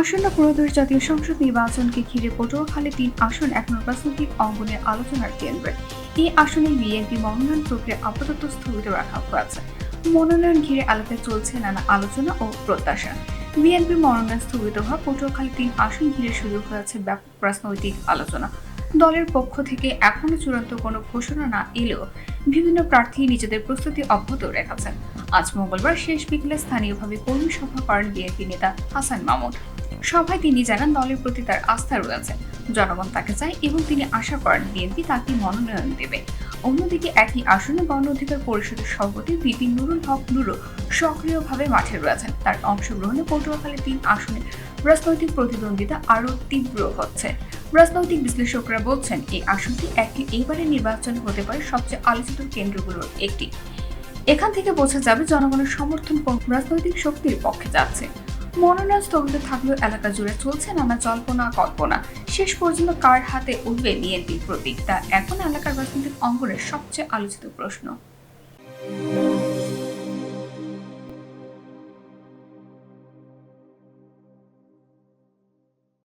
আসন্ন ত্রয়োদশ জাতীয় সংসদ নির্বাচনকে ঘিরে পটুয়াখালী তিন আসন এখন রাজনৈতিক অঙ্গনের আলোচনার কেন্দ্রে। এই আসনে বিএনপি মনোনয়ন প্রক্রিয়া আপাতত স্থগিত রাখা হয়েছে। মনোনয়ন ঘিরে আলাপে চলছে নানা আলোচনা ও প্রত্যাশা। বিএনপি মনোনয়ন স্থগিত হওয়া পটুয়াখালী তিন আসন ঘিরে শুরু হয়েছে ব্যাপক রাজনৈতিক আলোচনা। দলের পক্ষ থেকে এখনও চূড়ান্ত কোনো ঘোষণা না এলেও বিভিন্ন প্রার্থী নিজেদের প্রস্তুতি অব্যাহত রেখেছেন। আজ মঙ্গলবার শেষ বিকেলে স্থানীয়ভাবে কর্মী সভা করেন বিএনপি নেতা হাসান মামুন। সভায় তিনি জানান, দলের প্রতি তার আস্থা রয়েছে জনগণ তাকে চায় এবং তিনি আশা করেন বিএনপি তাকে মনোনয়ন দেবে। অন্যদিকে একই আসনে গণ অধিকার পরিষদের সভাপতি বিপি নুরুল হক নুরু সক্রিয়ভাবে মাঠে রয়েছেন। তার অংশগ্রহণে পটুয়াখালী তিন আসনে রাজনৈতিক প্রতিদ্বন্দ্বিতা আরও তীব্র হচ্ছে। রাজনৈতিক বিশ্লেষকরা বলছেন, এই আসনটি একটি এইবারের নির্বাচন হতে পারে সবচেয়ে আলোচিত কেন্দ্রগুলোর একটি। এখান থেকে বোঝা যাবে জনগণের সমর্থন রাজনৈতিক শক্তির পক্ষে যাচ্ছে। মনোনয়ন স্থগিত থাকলেও এলাকা জুড়ে চলছে নানা জল্পনা, কল্পনা। শেষ পর্যন্ত কার হাতে উঠবে বিএনপির প্রতীক? তা এখন এলাকার রাজনৈতিক অঙ্গনের সবচেয়ে আলোচিত প্রশ্ন।